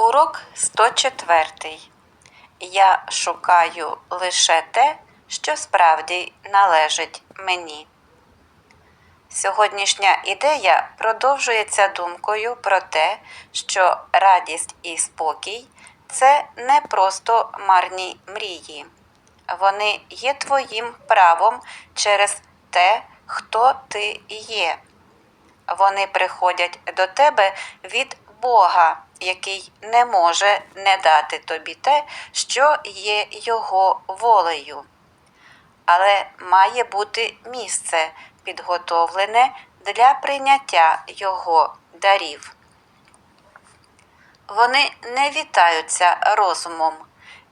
Урок 104. Я шукаю лише те, що справді належить мені. Сьогоднішня ідея продовжується думкою про те, що радість і спокій це не просто марні мрії. Вони є твоїм правом через те, хто ти є. Вони приходять до тебе від Бога, який не може не дати тобі те, що є Його волею. Але має бути місце, підготовлене для прийняття Його дарів. Вони не вітаються розумом,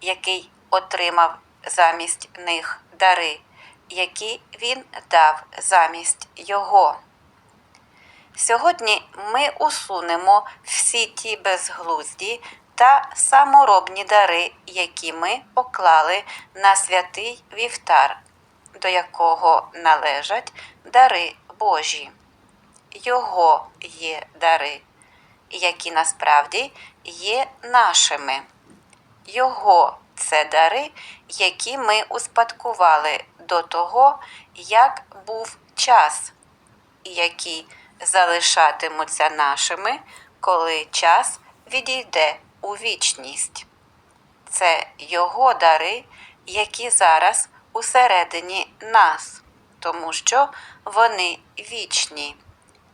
який отримав замість них дари, які він дав замість Його. Сьогодні ми усунемо всі ті безглузді та саморобні дари, які ми поклали на святий вівтар, до якого належать дари Божі. Його є дари, які насправді є нашими. Його це дари, які ми успадкували до того, як був час, які залишатимуться нашими, коли час відійде у вічність. Це Його дари, які зараз усередині нас, тому що вони вічні,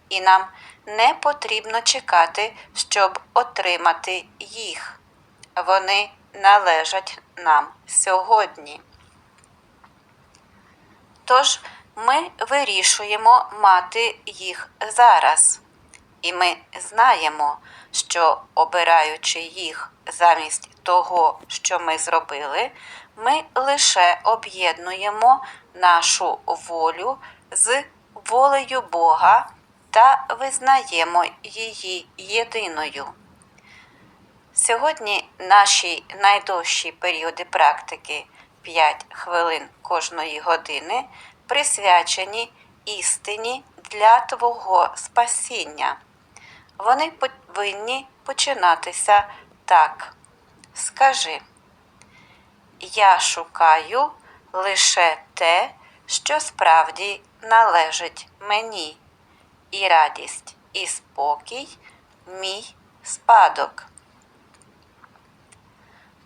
і нам не потрібно чекати, щоб отримати їх. Вони належать нам сьогодні. Тож ми вирішуємо мати їх зараз, і ми знаємо, що обираючи їх замість того, що ми зробили, ми лише об'єднуємо нашу волю з волею Бога та визнаємо її єдиною. Сьогодні наші найдовші періоди практики 5 хвилин кожної години присвячені істині для Твого спасіння. Вони повинні починатися так. Скажи, я шукаю лише те, що справді належить мені, і радість, і спокій мій спадок.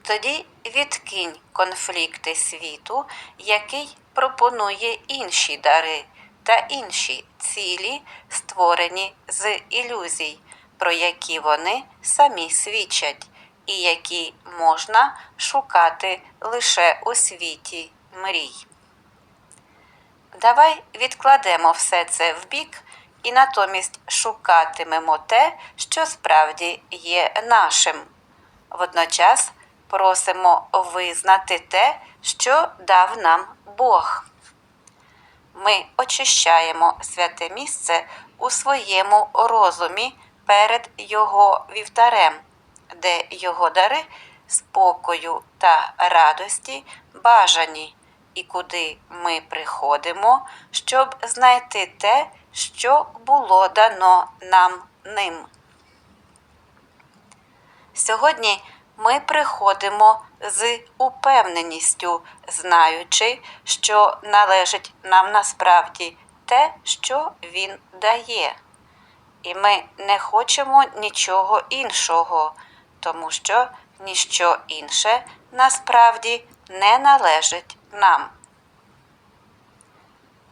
Тоді відкинь конфлікти світу, який пропонує інші дари та інші цілі, створені з ілюзій, про які вони самі свідчать, і які можна шукати лише у світі мрій. Давай відкладемо все це вбік і натомість шукатимемо те, що справді є нашим. Водночас просимо визнати те, що дав нам Бог. Ми очищаємо святе місце у своєму розумі перед Його вівтарем, де Його дари спокою та радості бажані, і куди ми приходимо, щоб знайти те, що було дано нам ним. Сьогодні ми приходимо з упевненістю, знаючи, що належить нам насправді те, що він дає. І ми не хочемо нічого іншого, тому що ніщо інше насправді не належить нам.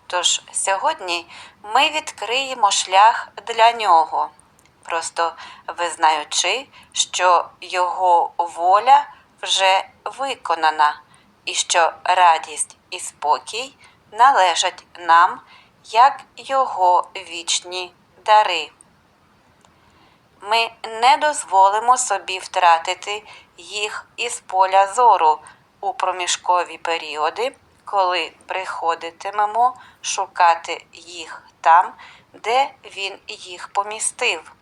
Тож сьогодні ми відкриємо шлях для нього просто визнаючи, що його воля вже виконана, і що радість і спокій належать нам як його вічні дари. Ми не дозволимо собі втратити їх із поля зору у проміжкові періоди, коли приходитимемо шукати їх там, де він їх помістив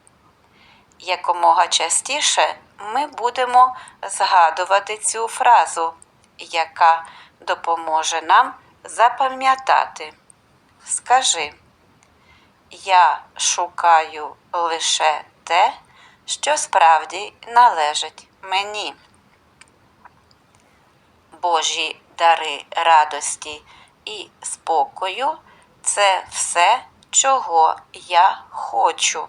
якомога частіше ми будемо згадувати цю фразу, яка допоможе нам запам'ятати. Скажи, я шукаю лише те, що справді належить мені. Божі дари радості і спокою це все, чого я хочу.